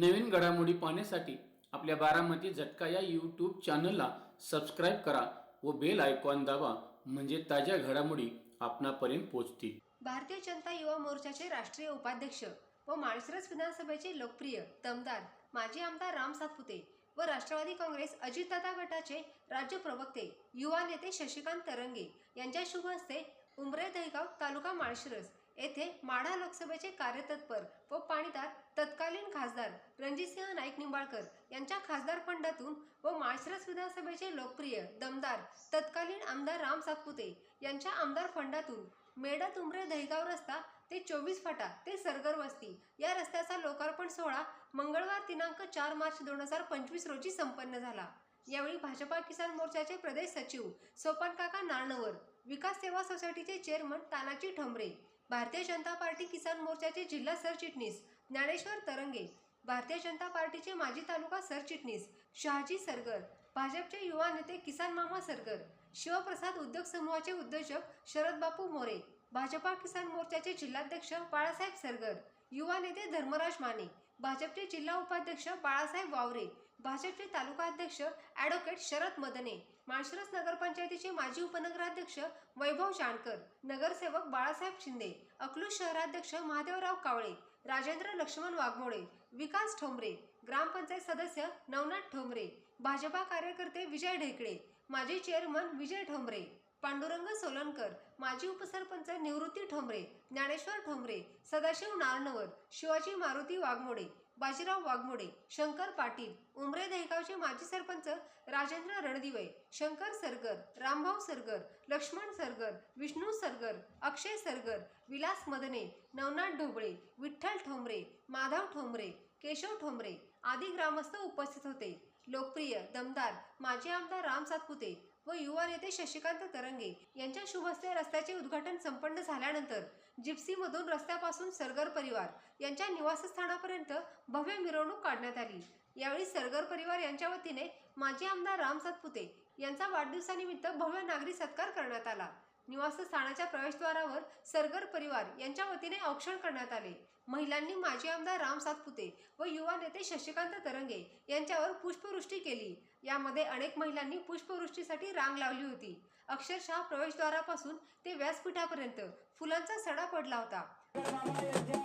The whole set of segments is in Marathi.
नवीन घडामोडी पाहण्यासाठी आपल्या बारामती झटका या यूट्यूब चॅनलला सबस्क्राईब करा व बेल आयकॉन दाबा म्हणजे ताज्या घडामोडी आपणापर्यंत पोहोचतील. भारतीय जनता युवा मोर्चाचे राष्ट्रीय उपाध्यक्ष व माळशिरस विधानसभेचे लोकप्रिय दमदार माजी आमदार राम सातपुते व राष्ट्रवादी काँग्रेस अजितदादा गटाचे राज्य प्रवक्ते युवा नेते शशिकांत तरंगे यांच्या शुभ हस्ते उमरे दहेगाव तालुका माळशिरस येथे माढा लोकसभेचे कार्यतत्पर व पाणीदार तत्कालीन खासदार रणजितसिंह नाईक निंबाळकर यांच्या खासदार फंडातून व माळशिरस विधानसभेचे लोकप्रिय दमदार तत्कालीन आमदार राम सातपुते यांच्या आमदार फंडातून मेडा तुंबरे दहिगाव रस्ता ते चोवीस फाटा ते सरगर वस्ती या रस्त्याचा लोकार्पण सोहळा मंगळवार दिनांक चार मार्च दोन हजार पंचवीस रोजी संपन्न झाला. यावेळी भाजपा किसान मोर्चाचे प्रदेश सचिव सोपानकाका नारनवर विकास सेवा सोसायटीचे चेअरमन तानाजी ठंबरे भारतीय जनता पार्टी किसान मोर्चाचे जिल्हा सरचिटणीस ज्ञानेश्वर तरंगे भारतीय जनता पार्टीचे माजी तालुका सरचिटणीस शहाजी सरगर भाजपचे युवा नेते किसान मामा सरगर शिवप्रसाद उद्योग समूहाचे उद्योजक शरद बापू मोरे भाजपा किसान मोर्चाचे जिल्हाध्यक्ष बाळासाहेब सरगर युवा नेते धर्मराज माने भाजपचे जिल्हा उपाध्यक्ष बाळासाहेब वावरे भाजपचे तालुका अध्यक्ष ॲडव्होकेट शरद मदने माळशिरस नगरपंचायतीचे माजी उपनगराध्यक्ष वैभव जानकर नगरसेवक बाळासाहेब शिंदे अकलूज शहराध्यक्ष महादेवराव कावळे राजेंद्र लक्ष्मण वाघमोडे विकास ठोंबरे ग्रामपंचायत सदस्य नवनाथ ठोंबरे भाजपा कार्यकर्ते विजय ढेकळे माजी चेअरमन विजय ठोंबरे पांडुरंग सोलनकर माजी उपसरपंच निवृत्ती ठोंबरे ज्ञानेश्वर ठोंबरे सदाशिव नारनवर शिवाजी मारुती वाघमोडे बाजीराव वाघमोडे शंकर पाटील उमरे दहेगावचे माजी सरपंच राजेंद्र रणदिवे शंकर सरगर रामभाऊ सरगर लक्ष्मण सरगर विष्णू सरगर अक्षय सरगर विलास मदने नवनाथ ढोबळे विठ्ठल ठोंबरे माधव ठोंबरे केशव ठोंबरे आदी ग्रामस्थ उपस्थित होते. लोकप्रिय दमदार माजी आमदार राम सातपुते व युवा नेते शशिकांत तरंगे यांच्या शुभ हस्ते रस्त्याचे उद्घाटन संपन्न झाल्यानंतर जिप्सीमधून रस्त्यापासून सरगर परिवार यांच्या निवासस्थानापर्यंत भव्य मिरवणूक काढण्यात आली. यावेळी सरगर परिवार यांच्या वतीने माजी आमदार राम सातपुते यांचा वाढदिवसानिमित्त भव्य नागरी सत्कार करण्यात आला. निवासस्थानाच्या प्रवेशद्वारावर सरगर परिवार यांच्या वतीने औक्षण करण्यात आले. महिलांनी माजी आमदार राम सातपुते व युवा नेते शशिकांत तरंगे यांच्यावर पुष्पवृष्टी केली. यामध्ये अनेक महिलांनी पुष्पवृष्टीसाठी रांग लावली होती. अक्षरशः प्रवेशद्वारापासून ते व्यासपीठापर्यंत फुलांचा सडा पडला होता.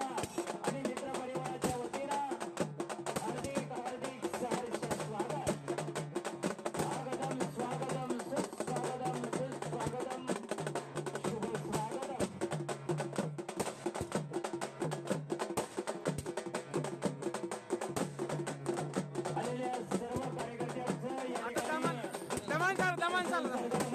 ان صار دمان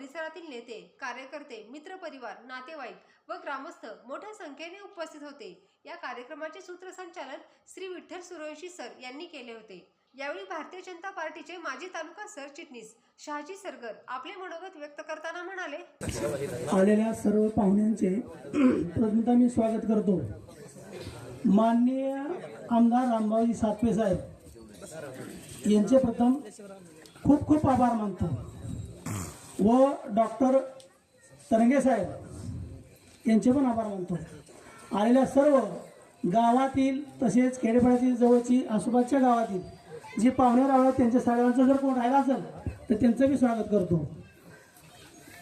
परिसरातील नेते कार्यकर्ते मित्रपरिवार नातेवाईक व ग्रामस्थ मोठ्या संख्येने उपस्थित होते. या कार्यक्रमाचे सूत्रसंचालन श्री विठ्ठल सुरवंशी सर यांनी केले होते. यावेळी भारतीय जनता पार्टीचे माजी तालुका सरचिटणीस शहाजी सरगर आपले मनोगत व्यक्त करताना म्हणाले आलेल्या सर्व पाहुण्यांचे मी स्वागत करतो. माननीय आमदार रामभाऊजी सातवे साहेब यांचे प्रथम खूप खूप आभार मानतो. व डॉक्टर तरंगे साहेब यांचे पण आभार मानतो. आलेल्या सर्व गावातील तसेच खेडेपाड्यातील जवळची आसोबाच्या गावातील जे पाहुणे राहतात त्यांच्या सगळ्यांचं जर कोण राहिला असेल तर त्यांचं मी स्वागत करतो.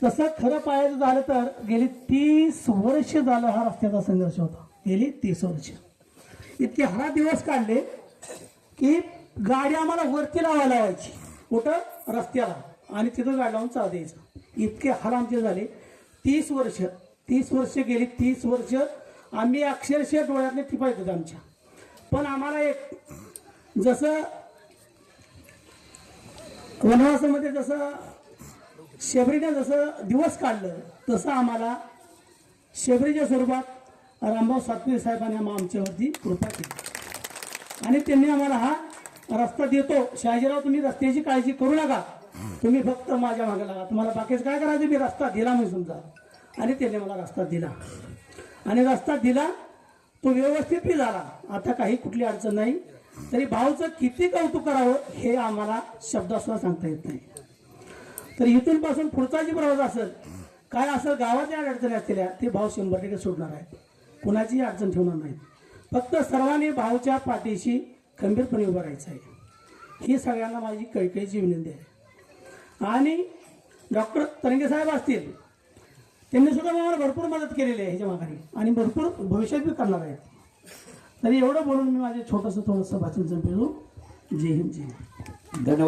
तसं खरं पाहायचं झालं तर गेली तीस वर्ष झालं हा रस्त्याचा संघर्ष होता. गेली तीस वर्ष. इतके हरा दिवस काढले की गाडी आम्हाला वरती लावायला लावायची. कुठं? रस्त्याला. आणि तिथं गाड लावून चाल द्यायचं. इतके हाल आमचे झाले. तीस वर्ष तीस वर्ष गेली तीस वर्ष आम्ही अक्षरशः डोळ्यातले टिपा होतो आमच्या. पण आम्हाला एक जसं वनवासामध्ये जसं शेबरीनं जसं दिवस काढलं तसं आम्हाला शेबरीच्या स्वरूपात रामभाऊ सातपुते साहेबांनी आमच्यावरती कृपा केली. आणि त्यांनी आम्हाला हा रस्ता देतो. शहाजीराव तुम्ही रस्त्याची काळजी करू नका. तुम्ही फक्त माझ्या मागे लागा. तुम्हाला बाकीच काय करायचं? मी रस्ता दिला मी समजा आणि त्याने मला रस्ता दिला. आणि रस्ता दिला तो व्यवस्थित बी झाला. आता काही कुठली अडचण नाही. तरी भाऊचं किती कौतुक करावं हे आम्हाला शब्दासुद्धा सांगता येत नाही. तर इथून पासून पुढचा जी प्रवास असेल काय असेल गावाच्या अडचणी असलेल्या ते भाऊ शंभर टक्के सोडणार आहेत. कुणाचीही अडचण ठेवणार नाहीत. फक्त सर्वांनी भाऊच्या पाठीशी खंबीरपणे उभं राहायचं आहे. ही सगळ्यांना माझी कळकळीची विनंती आहे. आणि डॉक्टर तरंगे साहेब असतील त्यांनी सुद्धा मला भरपूर मदत केलेली आहे ह्याच्या माघारी. आणि भरपूर भविष्यात बी करणार आहेत. तरी एवढं बोलून मी माझे छोटंसं थोडंसं भाषण संपवतो जय हिंद जय हिंद धन्यवाद.